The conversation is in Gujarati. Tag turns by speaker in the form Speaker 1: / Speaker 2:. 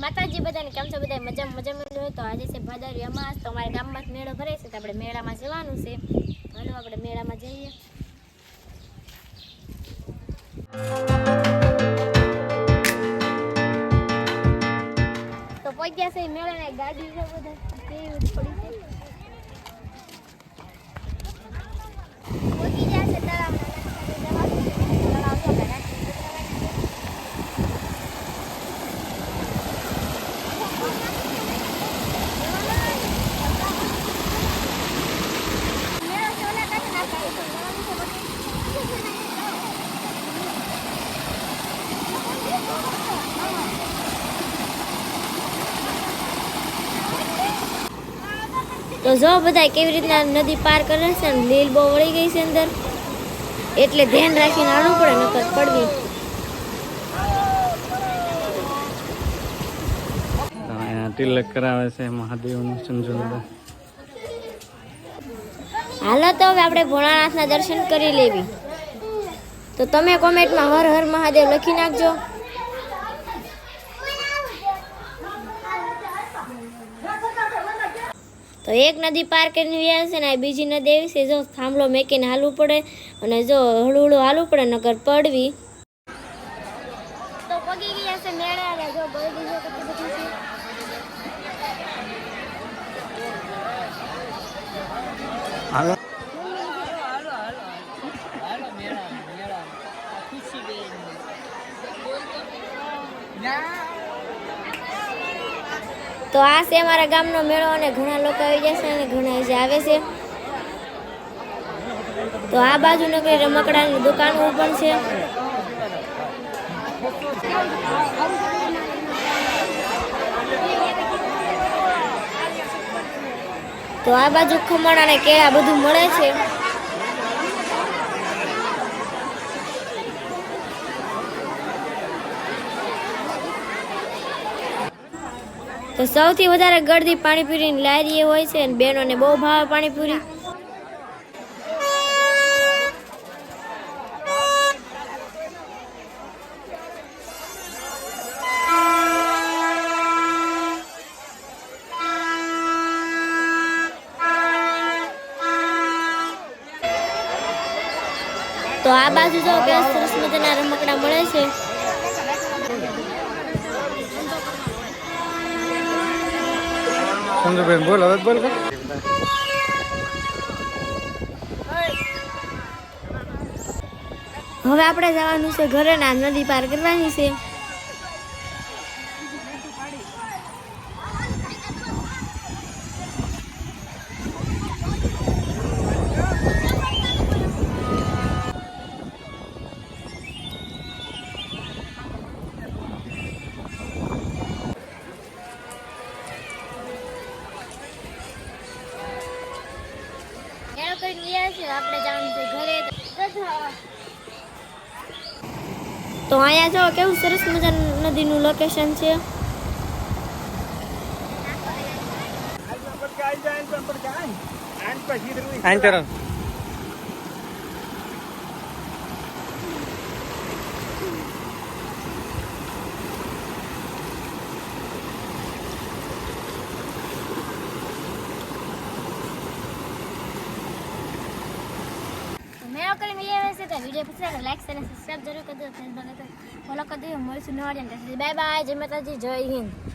Speaker 1: માતાજી બધાને કેમ છો? બધા મજા મજા હોય તો આજે છે ભાદરવી અમાસ. તો અમારા ગામમાં જ મેળો ભરાય છે તો આપણે મેળામાં જવાનું છે. હાલો આપણે મેળામાં જઈએ. તો પહોંચ્યા છે, મેળાને ગાડી છે બધા. પડી છે પહોંચી ગયા છે તળાવના રસ્તે જવાનું છે. તળાવ જો આપણે રાખી ઉતરવાના છે. મેળો છે ઓલા કાંઠે ના થાય તો જવાનું છે તો જો બધા કેવી રીતના નદી પાર કરે છે ને લીલ બહુ વળી ગઈ છે અંદર એટલે ધ્યાન રાખીને હાલવું પડે નકર પડવી.
Speaker 2: તિલક કરાવે છે મહાદેવનું સંજોગ
Speaker 1: હાલો તો હવે આપણે ભોળાનાથના દર્શન કરી લેવી. તો તમે કોમેન્ટમાં હર હર મહાદેવ લખી નાખજો. તો એક નદી પાર કરીને વ્યા છે ને આ બીજી નદી એવી છે. જો થાંભલો મેકીને હાલવું પડે અને જો હળું હળું હાલવું પડે નગર પડવી. તો પગી ગયા છે મેળા જો ગળદી જો કેટલી બધી છે
Speaker 2: હાલો.
Speaker 1: તો આ છે અમારા ગામનો મેળો અને ઘણા લોકો આવી જશે અને ઘણા જે આવે છે. તો આ બાજુ નકરી રમકડાની દુકાનો પણ છે. તો આ બાજુ ખમણ અને કેળા બધું મળે છે. તો સૌથી વધારે ગળદી પાણીપુરીની લારી હોય છે અને બહેનોને બહુ ભાવે પાણીપુરી. તો આ બાજુ જો કે સરસ મજાના રમકડા મળે છે.
Speaker 2: સંજુબેન બોલ હવે બોલ
Speaker 1: હવે આપણે જવાનું છે ઘરે ના નદી પાર કરવાની છે. આપણે જવાનું છે ઘરે તો અહીંયા જો કેવું સરસ મજાનું નદીનું લોકેશન છે.
Speaker 2: આઈન તરફ
Speaker 1: મેળો કરીને ગયા છે તો વીડિયો પસંદ લાઈક અને સબસ્ક્રાઇબ જરૂર કરજો ફેસબુક ફોલો કરી દો મળીશું નવા બાય બાય જય માતાજી જય હિન્દ